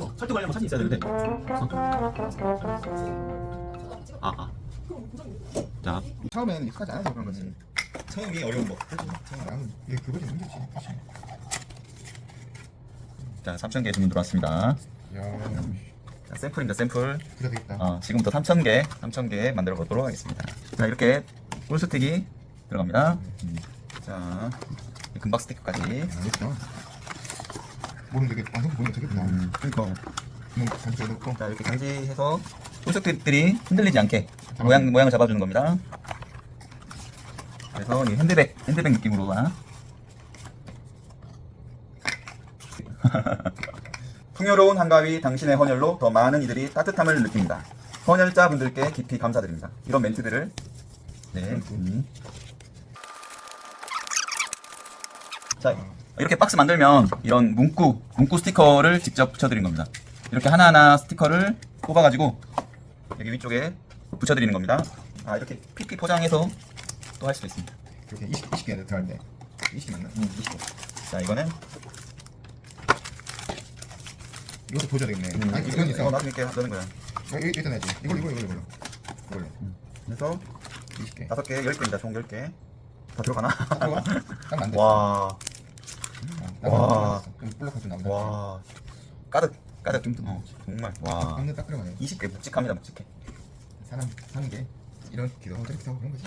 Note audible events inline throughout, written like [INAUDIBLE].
없어. 설득하려면 사진 있어야 되는데. 아, 아. 자, 처음에는 익숙하지 않아서 그런 거지. 처음이 어려운 거. 나는 이게 그거지 힘들지. 자, 3,000개 주문 들어왔습니다. 야, 자, 샘플입니다, 샘플. 그래야 되겠다. 어, 지금부터 3,000개, 3,000개 만들어 보도록 하겠습니다. 자, 이렇게 꿀스틱이 들어갑니다. 음. 자, 이 금박 스티커까지. 알겠다. 모르면 되겠다. 완성 보면 되겠다. 음, 그러니까. 뭐 간장 넣고. 자, 이렇게 장지해서 꿀스틱들이 흔들리지 않게 모양, 모양을 잡아주는 겁니다. 그래서 이 핸드백, 핸드백 느낌으로만. [LAUGHS] 풍요로운 한가위 당신의 헌혈로 더 많은 이들이 따뜻함을 느낍니다. 헌혈자분들께 깊이 감사드립니다. 이런 멘트들을 네. 음. 자, 이렇게 박스 만들면 이런 문구, 문구 스티커를 직접 붙여드린 겁니다. 이렇게 하나하나 스티커를 뽑아가지고 여기 위쪽에 붙여드리는 겁니다. 아, 이렇게 픽픽 포장해서 또 할수 있습니다. 그렇게 20, 20개 들어갈 때. 20개 맞나? 음, 20개. 자, 이거는 이것도 보여줘야 되겠네. 음, 아니, 이건 있어. 이거 나중에 이렇게 넣는 거야. 어, 이거 일단 해야지. 이걸로, 이걸로, 이걸로, 이걸로. 이걸로. 그래서 20개. 다섯 개, 열 개입니다. 총 10개. 다 들어가나? 돼. [LAUGHS] 와, 와. 와. 볼록한 좀 나온다. 와. 가득, 가득. 좀 더. 어, 정말. 와. 한딱 들어가네. 20개 묵직합니다, 묵직해. 사람 사는 게 이런 기도 하고 저렇게 하고 그런 거지.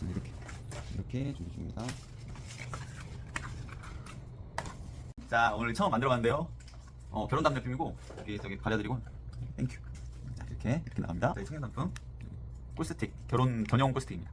이렇게 이렇게 준비 중입니다. 자 오늘 처음 만들어봤는데요. 어, 결혼 담요품이고 여기 저기 가려드리고 땡큐. 자 이렇게 이렇게 나갑니다. 저희 청년 단품 꿀스틱 결혼 전용 꿀스틱입니다.